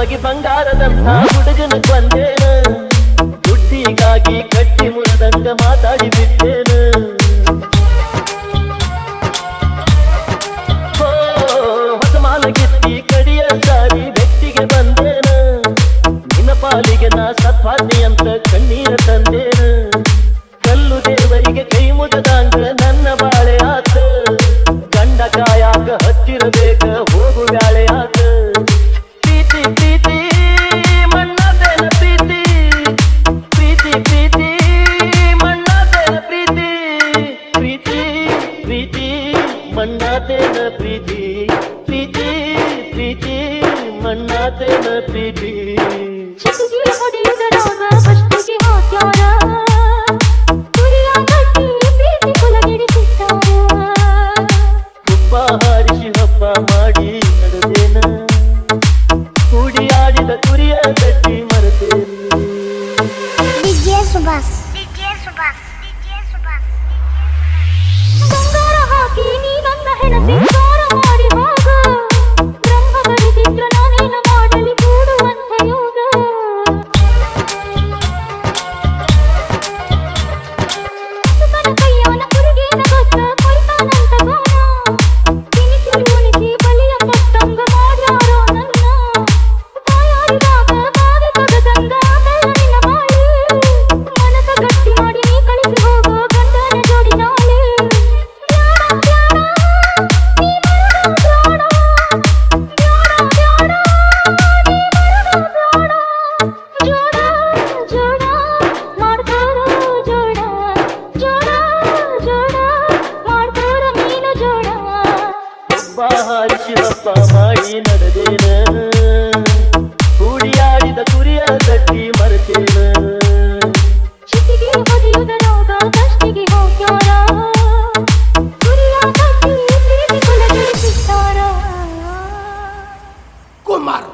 ಮಗಿ ಬಂಗಾರದಂತ ಹುಡುಗನ ಬಂದೇನ ಬುದ್ಧಿಗಾಗಿ ಕಟ್ಟಿ ಮುರಿದಂಗ ಮಾತಾಡಿ ಬಿಟ್ಟೇನ. ಹೊಸ ಮಾಲಗೆತ್ತಿ ಕಡಿಯ ಸಾರಿ ವ್ಯಕ್ತಿಗೆ ಬಂದೇನ. ನಿನ್ನ ಪಾಲಿಗೆ ನಾ ಸತ್ಪಾನಿ ಅಂತ ಕಣ್ಣೀರ ತಂದೇನ. प्रीति प्रीति प्रीति मनाते न प्रीति ಹಾರಿಸಿ ಹಬ್ಬ ಮಾಡಿ ನಡೆದೇನ ಕೂಡಿ ಆಡಿದ ಕುರಿಯ ಕಟ್ಟಿ ಮರೆತೇನೆ ವಿಜಯ ಸುಭಾಷ್ ಹಾರಿ ಶಿವಪ್ಪ ಮಾಡಿ ನಡೆದೇನ? ಕೂಡಿಯಾಡಿದ ಕುರಿಯ ತಟ್ಟಿ ಮರೆತೇನ ಕುಮಾರ್.